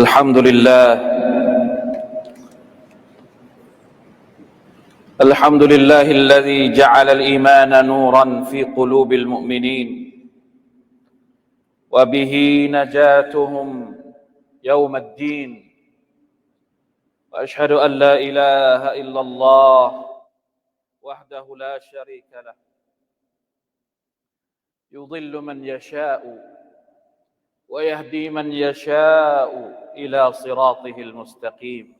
الحمد لله. الحمد لله الذي جعل الإيمان نورا في قلوب المؤمنين وبه نجاتهم يوم الدين. وأشهد أن لا إله إلا الله وحده لا شريك له. يضل من يشاء. ويهدي من يشاء إلى صراطه المستقيم.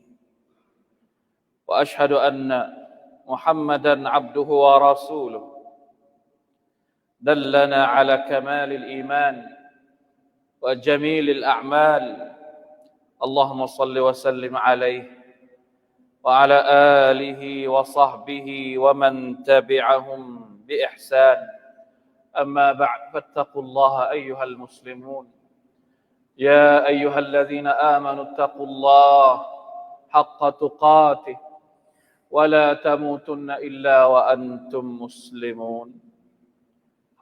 وأشهد أن محمدا عبده ورسوله. دلنا على كمال الإيمان وجميل الأعمال. اللهم صل وسلم عليه وعلى آله وصحبه ومن تبعهم بإحسان. أما بعد فاتقوا الله أيها المسلمون. يا ايها الذين امنوا اتقوا الله حق تقاته ولا تموتن الا وانتم مسلمون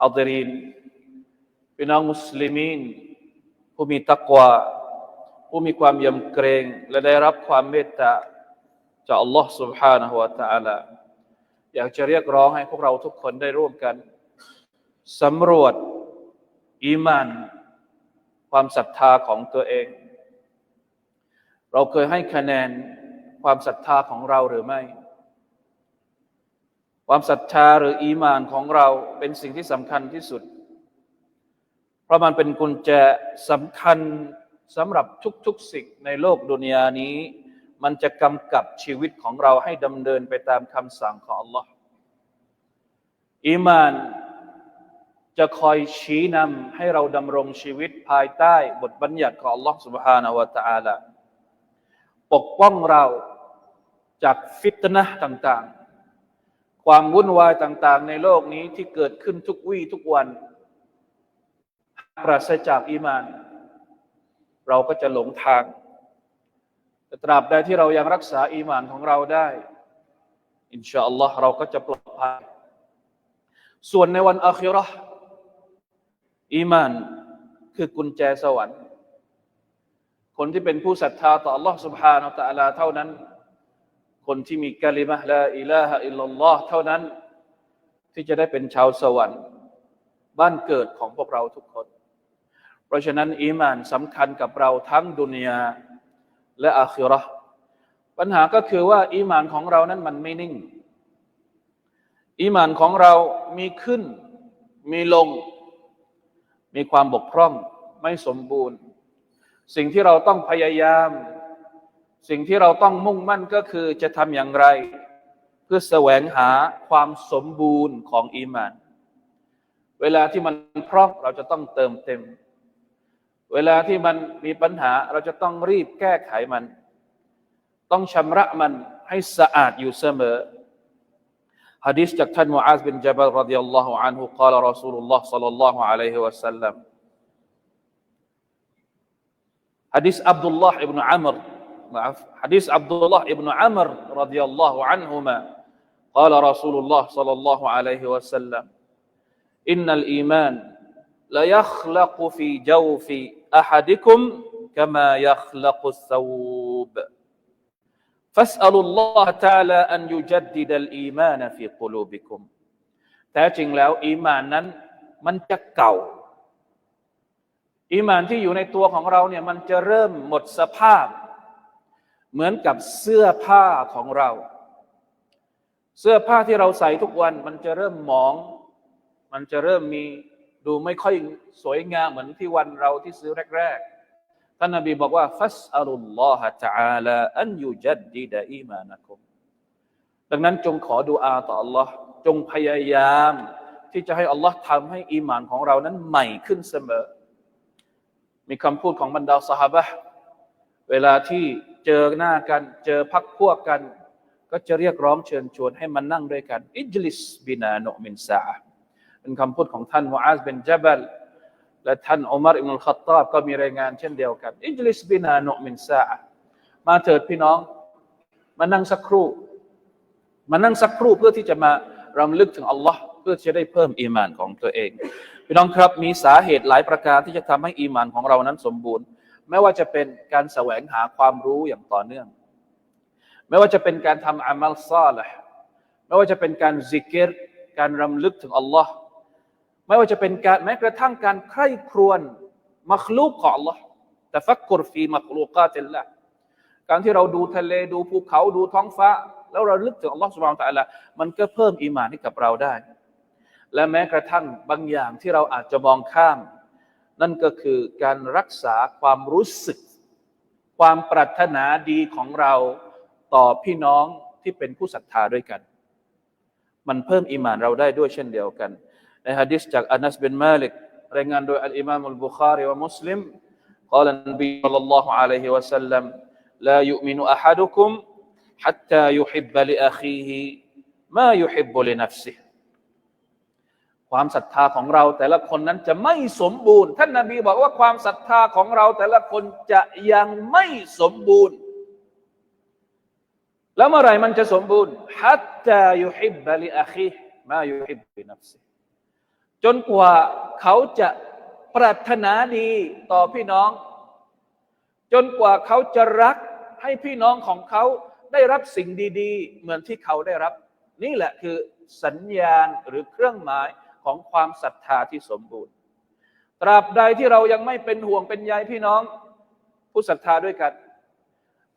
حاضرين พี่น้องมุสลิมีนผู้มีตักวาผู้มีความยำเกรง และได้รับความเมตตาจากอัลลอฮ์ سبحانه และ تعالى อยากจะเรียกร้องให้พวกเราทุกคนได้ร่วมกันสำรวจอีมาน ความศรัทธาของตัวเอง เราเคยให้คะแนนความศรัทธาของเราหรือไม่ ความศรัทธาหรืออีมานของเราเป็นสิ่งที่สำคัญที่สุด เพราะมันเป็นกุญแจสำคัญสำหรับทุกๆสิ่งในโลกดุนยานี้ มันจะกำกับชีวิตของเราให้ดำเนินไปตามคำสั่งของ Allah อีมาน จะคอยชี้นำให้เราดำรงชีวิตภายใต้บทบัญญัติของ Allah Subhanahu wa Taala ปกป้องเราจากฟิตนะต่างๆ ความวุ่นวายต่างๆ ในโลกนี้ที่เกิดขึ้นทุกวี่ทุกวัน ปราศจากอิมาน เราก็จะหลงทางแต่ตราบใดที่เรายังรักษาอีมานของเราได้ อินชาอัลลอฮ์เราก็จะปลอดภัยส่วนในวันอัคิรอ อีมานคือกุญแจสวรรค์ คนที่เป็นผู้ศรัทธาต่อ Allah سبحانه และ تعالى เท่านั้น คนที่มีกะลิมะห์ลาอิลาฮะอิลลัลลอฮ์เท่านั้น ที่จะได้เป็นชาวสวรรค์ บ้านเกิดของพวกเราทุกคน เพราะฉะนั้น อีมานสำคัญกับเราทั้งดุนยาและอาคิเราะห์ปัญหาก็คือว่า อีมานของเรานั้นมันไม่นิ่ง อีมานของเรามีขึ้น มีลง มีความบกพร่องไม่สมบูรณ์ สิ่งที่เราต้องพยายาม สิ่งที่เราต้องมุ่งมั่นก็คือจะทำอย่างไร เพื่อแสวงหาความสมบูรณ์ของอีมาน เวลาที่มันพร่องเราจะต้องเติมเต็ม เวลาที่มันมีปัญหาเราจะต้องรีบแก้ไขมัน ต้องชำระมันให้สะอาดอยู่เสมอ حديث จากท่านมูอาซบินจับลรดิยัลลอฮุอันฮุ قال رسول الله صلى الله عليه وسلم حديث عبد الله بن عمر حديث عبد الله بن عمر رضي الله عنهما قال رسول الله صلى الله عليه وسلم إن الإيمان ليخلق في جوف أحدكم كما يخلق الثوب فاسألوا الله تعالى أن يجدد الإيمان في قلوبكم แท้จริงแล้ว อีมานนั้นมันจะเก่า อีมานที่อยู่ในตัวของเราเนี่ยมันจะเริ่มหมดสภาพ เหมือนกับเสื้อผ้าของเรา เสื้อผ้าที่เราใส่ทุกวัน มันจะเริ่มหมอง มันจะเริ่มมีดูไม่ค่อยสวยงามเหมือนที่วันเราที่ซื้อแรก ๆ ท่านนบีบอกว่าฟัสอัลลอฮฺตะอาลอันยูจัดดีดะอีมานะคุมดังนั้นจงขอดุอาต่อ Allah จงพยายามที่จะให้อัลลอฮ์ทำให้อีมานของเรานั้นใหม่ขึ้นเสมอ มีคำพูดของบรรดาสหบะเวลาที่เจอหน้ากัน เจอพักพวกกัน ก็จะเรียกร้องเชิญชวนให้มานั่งด้วยกัน อิจลิสบินาโนมินซาเป็นคำพูดของท่านมูอาซเบนจับล และท่านอุมารอิบนุลขัตตาบก็มีรายงานเช่นเดียวกัน อิจลิสบินานุมินซามาเถิดพี่น้อง มานั่งสักครู่ มานั่งสักครู่เพื่อที่จะมารำลึกถึงอัลลอฮ์เพื่อจะได้เพิ่มอีมานของตัวเอง พี่น้องครับมีสาเหตุหลายประการที่จะทำให้อีมานของเรานั้นสมบูรณ์ ไม่ว่าจะเป็นการแสวงหาความรู้อย่างต่อเนื่อง ไม่ว่าจะเป็นการทำอามัลซาลห์ไม่ว่าจะเป็นการซิกเกตการรำลึกถึงอัลลอฮ์ ไม่ว่าจะเป็นการแม้กระทั่งการใคร่ครวญมัคลูกของอัลลอฮ์แต่ฟักกุรฟีมัคลูกาติลละการที่เราดูทะเลดูภูเขาดูท้องฟ้า แล้วเราลึกถึงอัลลอฮ์สุบฮานตะอัลละมันก็เพิ่มอีมานให้กับเราได้ และแม้กระทั่งบางอย่างที่เราอาจจะมองข้าม นั่นก็คือการรักษาความรู้สึก ความปรารถนาดีของเราต่อพี่น้องที่เป็นผู้ศรัทธาด้วยกัน มันเพิ่มอีมานเราได้ด้วยเช่นเดียวกัน ในฮะดิษจากอานัสบินมาลิกรายงานโดยอัลอิมามอัลบุคารีวะมุสลิม قال النبي صلى الله عليه وسلم لا يؤمن أحدكم حتى يحب لأخيه ما يحب لنفسه ความศรัทธาของเราแต่ละคนนั้นจะไม่สมบูรณ์ ท่านนาบีบอกว่าความศรัทธาของเราแต่ละคนจะยังไม่สมบูรณ์ แล้วเมื่อไหร่มันจะสมบูรณ์ฮัตตายุฮิบบลิอาคีมายุฮิบบินัฟซิ จนกว่าเขาจะปรารถนาดีต่อพี่น้อง จนกว่าเขาจะรักให้พี่น้องของเขาได้รับสิ่งดีๆ เหมือนที่เขาได้รับ นี่แหละคือสัญญาณหรือเครื่องหมายของความศรัทธาที่สมบูรณ์ ตราบใดที่เรายังไม่เป็นห่วงเป็นใยพี่น้อง ผู้ศรัทธาด้วยกัน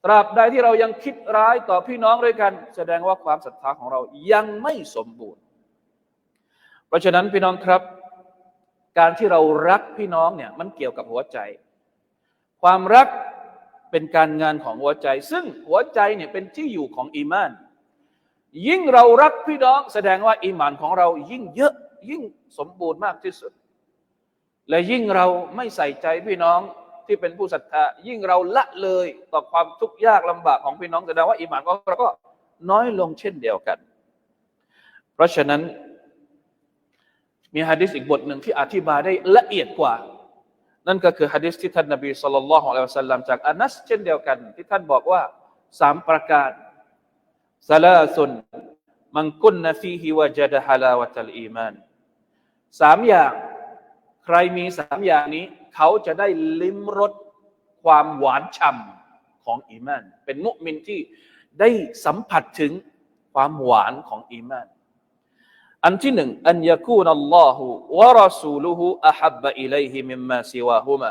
ตราบใดที่เรายังคิดร้ายต่อพี่น้องด้วยกัน แสดงว่าความศรัทธาของเรายังไม่สมบูรณ์ เพราะฉะนั้นพี่น้องครับ การที่เรารักพี่น้องเนี่ยมันเกี่ยวกับหัวใจ ความรักเป็นการงานของหัวใจ ซึ่งหัวใจเนี่ยเป็นที่อยู่ของอีมาน ยิ่งเรารักพี่น้อง แสดงว่าอีมานของเรายิ่งเยอะยิ่งสมบูรณ์มากที่สุด และยิ่งเราไม่ใส่ใจพี่น้องที่เป็นผู้ศรัทธายิ่งเราละเลยต่อความทุกข์ยากลำบากของพี่น้องแสดงว่าอีมานของเราก็น้อยลงเช่นเดียวกัน เพราะฉะนั้น มีฮะดิษอีกบทหนึ่งที่อธิบายได้ละเอียดกว่า นั่นก็คือฮะดิษที่ท่านนบีสุลต่านละฮ์อัลสลัมจากอานัสเช่นเดียวกัน ที่ท่านบอกว่าสามประการสลาสุนมันกุนนฟีฮิวะจดฮะลาวะตัลอีมานสามอย่าง ใครมีสามอย่างนี้ เขาจะได้ลิ้มรสความหวานฉ่ำของอีมาน เป็นมุมินที่ได้สัมผัสถึงความหวานของอีมาน อันที่หนึ่งอันยาคูนัลลอฮุวะรอซูลุฮุอะฮับบะอิลัยฮิมิมมาซิวาฮุมะ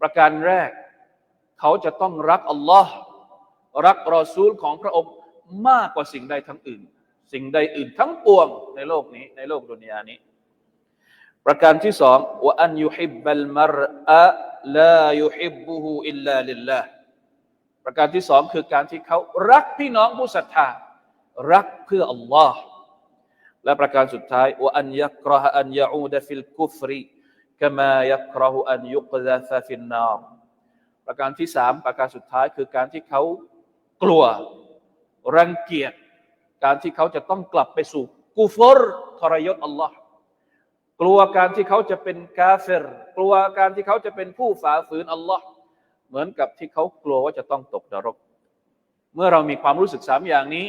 ประการแรก เขาจะต้องรักอัลลอฮ์รักรอซูลของพระองค์มากกว่าสิ่งใดทั้งอื่น สิ่งใดอื่นทั้งปวงในโลกนี้ในโลกดุนยานี้ ประการที่สองว่าอันยุฮิบบัลมรอะลายุฮิบบุฮูอิลลาลิลลาประการที่สองคือการที่เขารักพี่น้องผู้ศรัทธารักเพื่ออัลลอฮ์ และประการสุดท้ายว่าอันยักรหอันยาอูดฟิลกุฟรีกมายักรหอันยุกซาฟฟินนารประการที่สามประการสุดท้ายคือการที่เขากลัวรังเกียจการที่เขาจะต้องกลับไปสู่กูฟรทรยศอัลลอฮ์กลัวการที่เขาจะเป็นกาเฟรกลัวการที่เขาจะเป็นผู้ฝ่าฝืนอัลลอฮ์เหมือนกับที่เขากลัวว่าจะต้องตกนรก เมื่อเรามีความรู้สึกสามอย่างนี้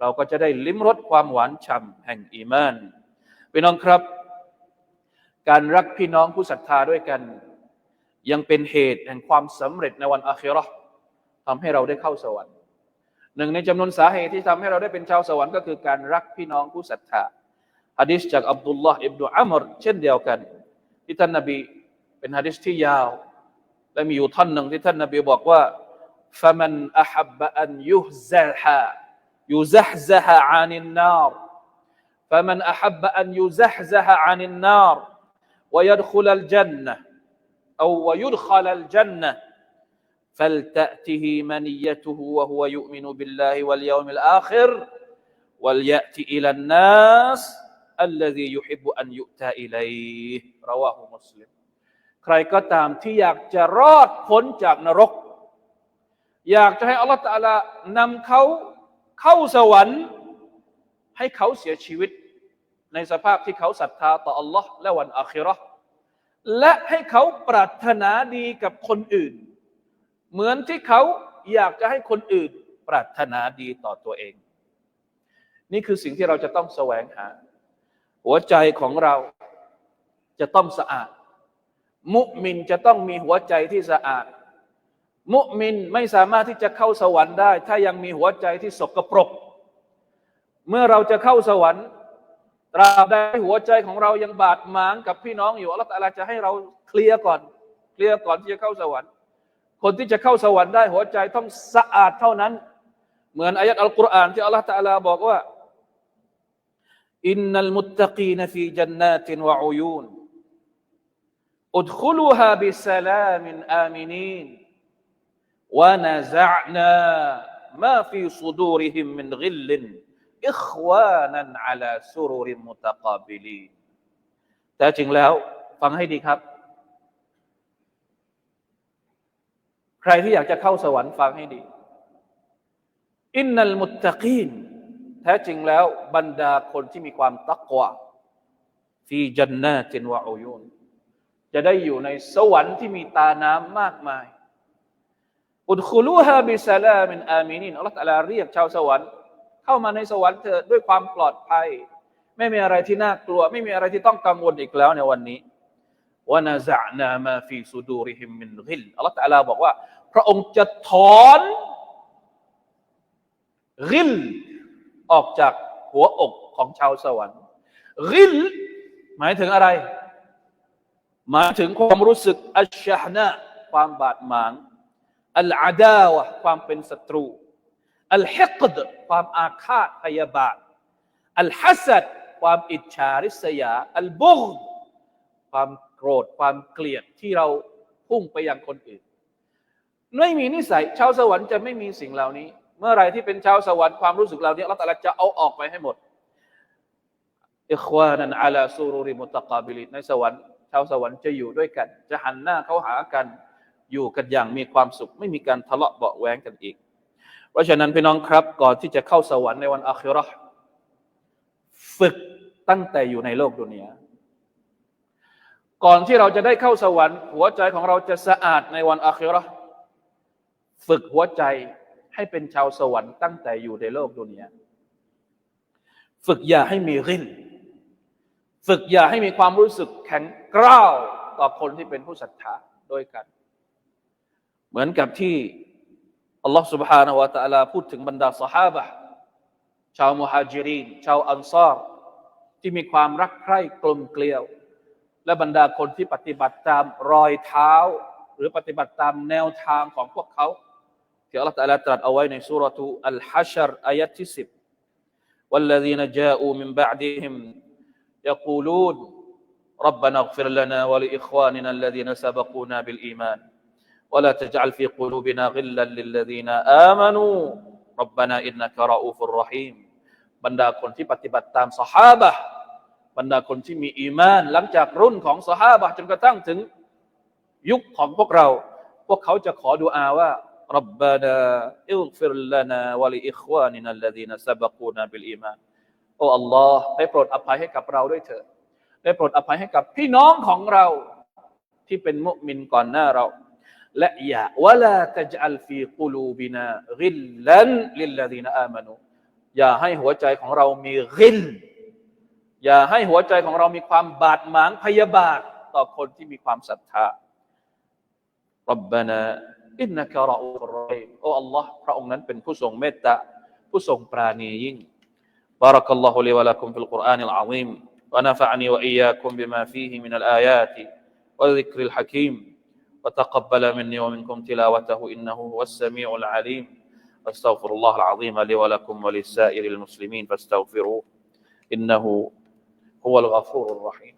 เราก็จะได้ลิ้มรสความหวานฉ่ำแห่งอีมานพี่น้องครับ การรักพี่น้องผู้ศรัทธาด้วยกัน ยังเป็นเหตุแห่งความสำเร็จในวันอาคิเราะห์ทำให้เราได้เข้าสวรรค์ หนึ่งในจำนวนสาเหตุที่ทำให้เราได้เป็นชาวสวรรค์ก็คือการรักพี่น้องผู้ศรัทธาฮะดิษจากอับดุลลาห์อิบนุอัมรเช่นเดียวกัน ที่ท่านนบีเป็นฮะดิษที่ยาว และมีอยู่ท่อนหนึ่งที่ท่านนบีบอกว่า فمن أحب أن يهزح يزحزح عن النار فمن أحب أن يزحزح عن النار ويدخل الجنة أو ويدخل الجنة فلتأته منيته وهو يؤمن بالله واليوم الآخر وليأتي إلى الناس الذي يحب أن يؤتى إليه رواه مسلم ใครก็ตามที่อยากจะรอดพ้นจากนรก อยากจะให้อัลลอฮฺตะอาลานำเขา เข้าสวรรค์ ให้เขาเสียชีวิต ในสภาพที่เขาศรัทธาต่ออัลลอฮ์และวันอาคิราะห์และให้เขาปรารถนาดีกับคนอื่น เหมือนที่เขาอยากจะให้คนอื่น ปรารถนาดีต่อตัวเอง นี่คือสิ่งที่เราจะต้องแสวงหา หัวใจของเราจะต้องสะอาด มุมินจะต้องมีหัวใจที่สะอาด มุมินไม่สามารถที่จะเข้าสวรรค์ได้ ถ้ายังมีหัวใจที่สกปรก เมื่อเราจะเข้าสวรรค์ตราบใดหัวใจของเรายังบาดหมางกับพี่น้องอยู่อัลลอฮฺตะอาลาจะให้เราเคลียร์ก่อน เคลียร์ก่อนที่จะเข้าสวรรค์ คนที่จะเข้าสวรรค์ได้หัวใจต้องสะอาดเท่านั้น เหมือนอายัดอัลกุรอานที่อัลลอฮฺตะลาบอกว่าอินนัลมุตตะกีนฟีจันนาตินวะอุยูนอุดคุลูฮาบิสลามินอามินีน วะนะซะนามาฟีซูดูริฮิมมินกิลลินอิควานันอัลาแต่จริงแล้วฟังให้ดีครับ ใครที่อยากจะเข้าสวรรค์ฟังให้ดี อินนัลมุตตะกีนแท้จริงแล้วบรรดาคนที่มีความตักวะฟีจันนาจินวะอุยุนจะได้อยู่ในสวรรค์ที่มีตาน้ำมากมาย อุดคุลูฮาบิสลามินอามินินอัลลอฮฺตะลาเรียกชาวสวรรค์เข้ามาในสวรรค์เถิดด้วยความปลอดภัย ไม่มีอะไรที่น่ากลัว ไม่มีอะไรที่ต้องกังวลอีกแล้วในวันนี้วะนาซะนามาฟีสุดูริฮิมมินกิลอัลลอฮฺตะลาบอกว่า พระองค์จะถอนกิลออกจากหัวอกของชาวสวรรค์กิลหมายถึงอะไร หมายถึงความรู้สึกอัชชะนะความบาดหมาง อัลอาดาวะความเป็นศัตรู อัลฮิกดความอาฆาตพยาบาท อัลฮัสดความอิจฉาริษยา อัลบุกความโกรธความเกลียดที่เราพุ่งไปยังคนอื่น ไม่มีนิสัยชาวสวรรค์จะไม่มีสิ่งเหล่านี้ เมื่อไรที่เป็นชาวสวรรค์ความรู้สึกเหล่านี้เราแต่ละจะเอาออกไปให้หมดอิควานันอาลาซูรุริมุตะกาบิลิในสวรรค์ชาวสวรรค์จะอยู่ด้วยกัน จะหันหน้าเข้าหากัน อยู่กันอย่างมีความสุข ไม่มีการทะเลาะเบาแว้งกันอีก เพราะฉะนั้นพี่น้องครับก่อนที่จะเข้าสวรรค์ในวันอาคิราฝึกตั้งแต่อยู่ในโลกดุนยาก่อนที่เราจะได้เข้าสวรรค์ หัวใจของเราจะสะอาดในวันอาคิราฝึกหัวใจให้เป็นชาวสวรรค์ตั้งแต่อยู่ในโลกดุนยาฝึกอย่าให้มีรินฝึกอย่าให้มีความรู้สึกแข็งกร้าวต่อคนที่เป็นผู้ศรัทธาด้วยกัน เหมือนกับที่อัลลอฮ์ سبحانه และ تعالى พูดถึงบรรดาสหาบะชาวมุฮัจิริน ชาวอันซอรที่มีความรักใคร่กลมเกลียว และบรรดาคนที่ปฏิบัติตามรอยเท้า หรือปฏิบัติตามแนวทางของพวกเขาที่อัลลอฮ์ تعالى ตรัสเอาไว้ในสุรทูอัลฮัชรอายะที่สิบ والذين جاءوا من بعدهم يقولون ربنا اغفر لنا ولإخواننا الذين سبقونا بالإيمان ولا تجعل في قلوبنا غلا للذين آمنوا ربنا إنك رؤوف رحيم บรรดาคนที่ปฏิบัติตามสหาบะบรรดาคนที่มีอีมาน หลังจากรุ่นของสหาบะจนกระทั่งถึงยุคของพวกเรา พวกเขาจะขอดุอาว่า ربنا اغفر لنا ولإخواننا الذين سبقونا بالإيمان โอ้ Allah ได้โปรดอภัยให้กับเราด้วยเถิดได้โปรดอภัยให้กับพี่น้องของเราที่เป็นมุมินก่อนหน้าเรา และอย่าวะลาตจัลฟีกุลูบินากิลลันลิลลดีนอามานูอย่าให้หัวใจของเรามีกิลอย่าให้หัวใจของเรามีความบาดหมางพยาบาท ต่อคนที่มีความศรัทธารับบานาอินนักรออูรอยโอ้ Allah พระองค์นั้นเป็นผู้ทรงเมตตา ผู้ทรงปราณียิ่ง بارك الله لي ولكم في القرآن العظيم ونفعني وإياكم بما فيه من الآيات والذكر الحكيم وتقبل مني ومنكم تلاوته إنه هو السميع العليم. أستغفر الله العظيم لي ولكم ولسائر المسلمين فاستغفروه إنه هو الغفور الرحيم.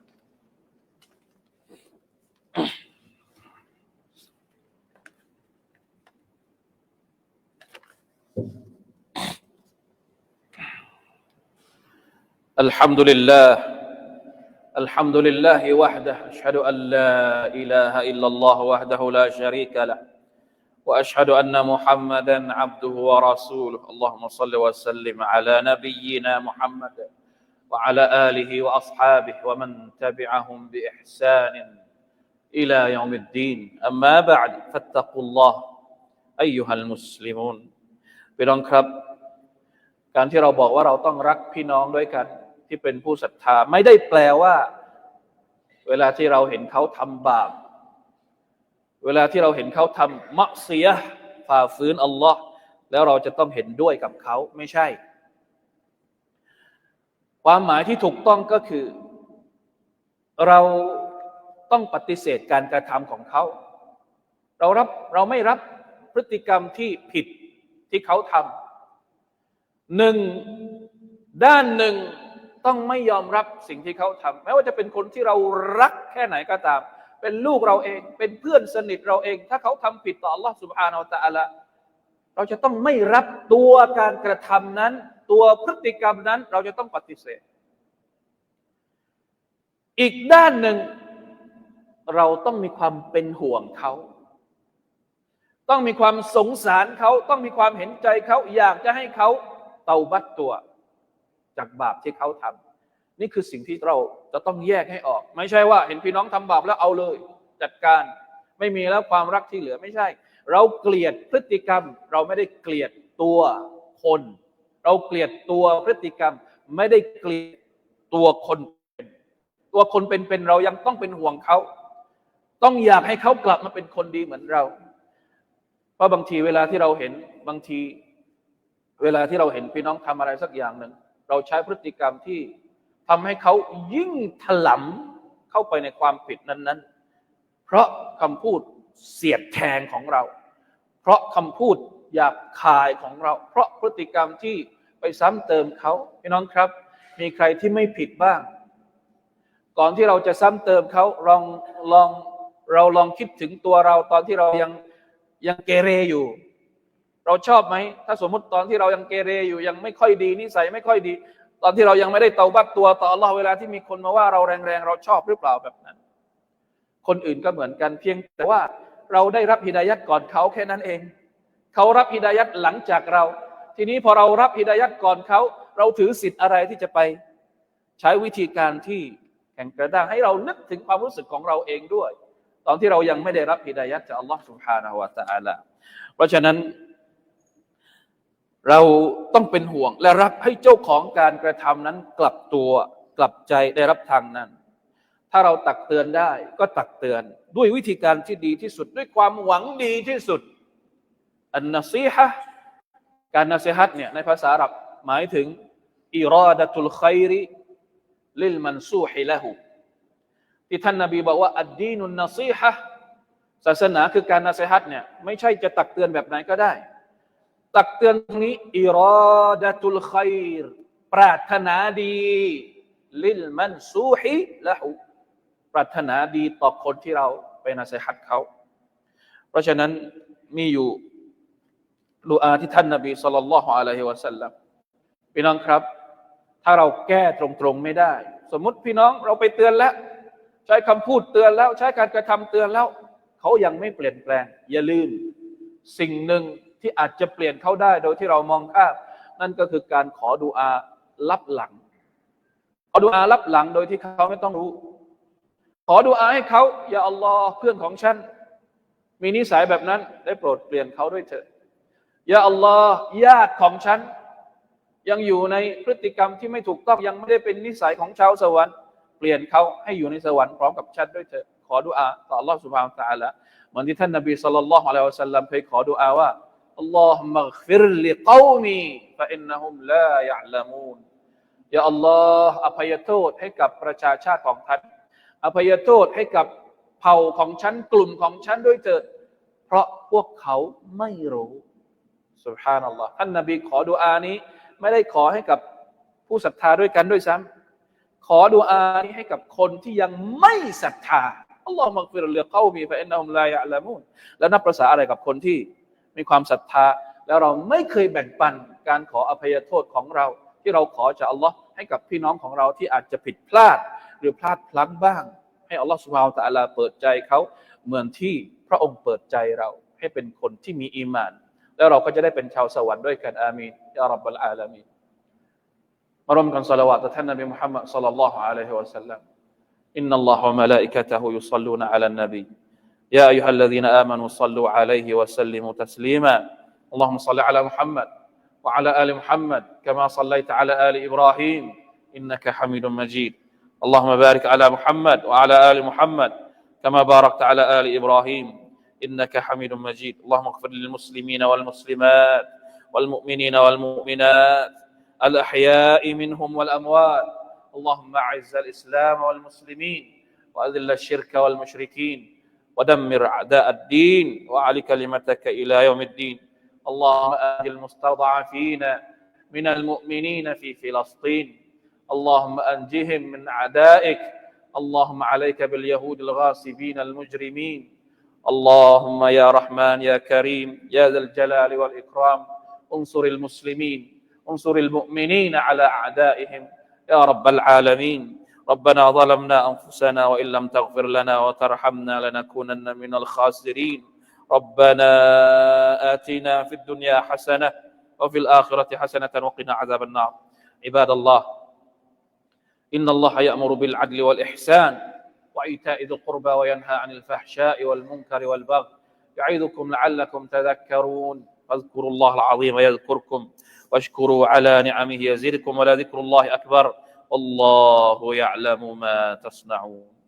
الحمد لله الحمد لله وحده أشهد أن لا إله إلا الله وحده لا شريك له وأشهد أن محمدا عبده ورسوله. اللهم صل وسلم على نبينا محمد وعلى آله وأصحابه ومن تبعهم بإحسان إلى يوم الدين. أما بعد فاتقوا الله أيها المسلمون. พี่น้องครับ การที่เราบอกว่าเราต้องรักพี่น้องด้วยกัน ที่เป็นผู้ศรัทธาไม่ได้แปลว่า เวลาที่เราเห็นเขาทำบาป เวลาที่เราเห็นเขาทำมักเสียฝ่าฝืนอัลลอฮ์แล้วเราจะต้องเห็นด้วยกับเขาไม่ใช่ ความหมายที่ถูกต้องก็คือ เราต้องปฏิเสธการกระทำของเขา เรารับเราไม่รับพฤติกรรมที่ผิดที่เขาทำหนึ่งด้านหนึ่ง ต้องไม่ยอมรับสิ่งที่เขาทำแม้ว่าจะเป็นคนที่เรารักแค่ไหนก็ตาม เป็นลูกเราเอง เป็นเพื่อนสนิทเราเอง ถ้าเขาทำผิดต่อ Allah سبحانه และ تعالى เราจะต้องไม่รับตัวการกระทำนั้น ตัวพฤติกรรมนั้น เราจะต้องปฏิเสธ อีกด้านหนึ่ง เราต้องมีความเป็นห่วงเขา ต้องมีความสงสารเขา ต้องมีความเห็นใจเขา อยากจะให้เขาเตาบัตตัว จากบาปที่เขาทำนี่คือสิ่งที่เราจะต้องแยกให้ออก ไม่ใช่ว่าเห็นพี่น้องทำบาปแล้วเอาเลย จัดการไม่มีแล้วความรักที่เหลือไม่ใช่ เราเกลียดพฤติกรรม เราไม่ได้เกลียดตัวคน เราเกลียดตัวพฤติกรรม ไม่ได้เกลียดตัวคนเป็นตัวคนเป็นๆเรายังต้องเป็นห่วงเขาต้องอยากให้เขากลับมาเป็นคนดีเหมือนเรา เพราะบางทีเวลาที่เราเห็นบางที เวลาที่เราเห็นพี่น้องทำอะไรสักอย่างหนึ่ง เราใช้พฤติกรรมที่ทำให้เขายิ่งถลำเข้าไปในความผิดนั้น ๆ เพราะคำพูดเสียดแทงของเรา เพราะคำพูดหยาบคายของเรา เพราะพฤติกรรมที่ไปซ้ำเติมเขาพี่น้องครับ มีใครที่ไม่ผิดบ้าง ก่อนที่เราจะซ้ำเติมเขาลองลองเราลองคิดถึงตัวเราตอนที่เรายังยังเกเรอยู่ เราชอบไหม ถ้าสมมติตอนที่เรายังเกเรอยู่ยังไม่ค่อยดีนิสัยไม่ค่อยดี ตอนที่เรายังไม่ได้เตาบัตตัวต่อ Allah เวลาที่มีคนมาว่าเราแรงๆเราชอบหรือเปล่าแบบนั้น คนอื่นก็เหมือนกันเพียง แต่ว่าเราได้รับฮิดายัดก่อนเขาแค่นั้นเอง เขารับฮิดายัดหลังจากเรา ทีนี้พอเรารับฮิดายัดก่อนเขา เราถือสิทธิ์อะไรที่จะไป ใช้วิธีการที่แข่งกระด้างให้เรานึกถึงความรู้สึกของเราเองด้วย ตอนที่เรายังไม่ได้รับฮิดายัดจากอัลลอฮ์ سبحانه และ تعالى เพราะฉะนั้น เราต้องเป็นห่วงและรักให้เจ้าของการกระทำนั้นกลับตัวกลับใจได้รับทางนั้น ถ้าเราตักเตือนได้ก็ตักเตือน ด้วยวิธีการที่ดีที่สุด ด้วยความหวังดีที่สุด อันนซีฮะการนัสฮัตเนี่ยในภาษาอาหรับหมายถึงอิรอดะตุลขัยริลิลมันซูฮิละหูที่ท่านนบีบอกว่าอัดดีนุนนซีฮะศาสนาคือการนัสฮัตเนี่ยไม่ใช่จะตักเตือนแบบไหนก็ได้ ตักเตือนตรงนี้อิรอดะตุลขัยรปรารถนาดี ลิลมันซูฮิละหูปรารถนาดีต่อคนที่เราไปนัสฮัตเขา เพราะฉะนั้นมีอยู่ดูอาที่ท่านนบีสุลต่านละฮ์อะลัยฮิวะสัลลัมพี่น้องครับ ถ้าเราแก้ตรงๆไม่ได้ สมมติพี่น้องเราไปเตือนแล้ว ใช้คำพูดเตือนแล้ว ใช้การกระทำเตือนแล้ว เขายังไม่เปลี่ยนแปลง อย่าลืม สิ่งหนึ่ง ที่อาจจะเปลี่ยนเขาได้โดยที่เรามองข้ามนั่นก็คือการขอดุอารับหลัง ขอดุอารับหลังโดยที่เขาไม่ต้องรู้ ขอดุอาให้เขาอย่าอัลลอฮ์เพื่อนของฉัน มีนิสัยแบบนั้นได้โปรดเปลี่ยนเขาด้วยเถิดอย่าอัลลอฮ์ญาติของฉัน ยังอยู่ในพฤติกรรมที่ไม่ถูกต้องยังไม่ได้เป็นนิสัยของชาวสวรรค์เปลี่ยนเขาให้อยู่ในสวรรค์พร้อมกับฉันด้วยเถิดขอดุอาต่ออัลลอยที่บฮานตะอัลละเหมือนที่ท่านนบีสุลต่านละฮ์อะลัยฮุสซาลัมเคยขอดุอาว่า อัลลอฮุมักฟิรลิกอมีฟะอินนะฮุมลายะลามูนยาอัลลอฮ์อภัยโทษให้กับประชาชาติของท่านอภัยโทษให้กับเผ่าของฉันกลุ่มของฉันด้วยเถิด เพราะพวกเขาไม่รู้สุบฮานัลลอฮ์ท่านนบีขอดุอานี้ ไม่ได้ขอให้กับผู้ศรัทธาด้วยกันด้วยซ้ำขอดุอานี้ให้กับคนที่ยังไม่ศรัทธาอัลลอฮ์มักฟิรเลือเขามีฟะอินนะฮุมลายะละมูนแล้วนับประษาอะไรกับคนที่ มีความศรัทธา แล้วเราไม่เคยแบ่งปันการขออภัยโทษของเรา ที่เราขอจากอัลลอฮ์ให้กับพี่น้องของเราที่อาจจะผิดพลาดหรือพลาดพลั้งบ้าง ให้อัลลอฮ์สุบฮาวตะอัลาเปิดใจเขาเหมือนที่พระองค์เปิดใจเราให้เป็นคนที่มีอีมาน แล้วเราก็จะได้เป็นชาวสวรรค์ด้วยกันอามีนอัลลอฮฺบัลอาลามีมารวมกันสละวะต่อท่านนบีมุฮัมมัดสัลลัลลอฮุอะลัยฮิวะสัลลัมอินนัลลอฮฺวะมะลาอิกะตะฮุยุศ็อลลูนะอะลันนบี يا أيها الذين آمنوا صلوا عليه وسلموا تسليما. اللهم صل على محمد وعلى آل محمد كما صليت على آل إبراهيم إنك حميد مجيد. اللهم بارك على محمد وعلى آل محمد كما باركت على آل إبراهيم إنك حميد مجيد. اللهم اغفر للمسلمين والمسلمات والمؤمنين والمؤمنات الأحياء منهم والأموات. اللهم أعز الإسلام والمسلمين وأذل الشرك والمشركين. ودمر أعداء الدين وأعل كلمتك إلى يوم الدين. اللهم أهد المستضعفين من المؤمنين في فلسطين. اللهم أنجهم من أعدائك. اللهم عليك باليهود الغاصبين المجرمين. اللهم يا رحمن يا كريم يا ذا الجلال والإكرام انصر المسلمين انصر المؤمنين على أعدائهم. يا رب العالمين. ربنا ظلمنا أنفسنا وإن لم تغفر لنا وترحمنا لنكونن من الخاسرين. ربنا آتنا في الدنيا حسنة وفي الآخرة حسنة وقنا عذاب النار. عباد الله إن الله يأمر بالعدل والإحسان وإيتاء ذي القربى وينهى عن الفحشاء والمنكر والبغي. يعظكم لعلكم تذكرون. فاذكروا الله العظيم يذكركم واشكروا على نعمه يزدكم ولذكر الله أكبر. والله يعلم ما تصنعون.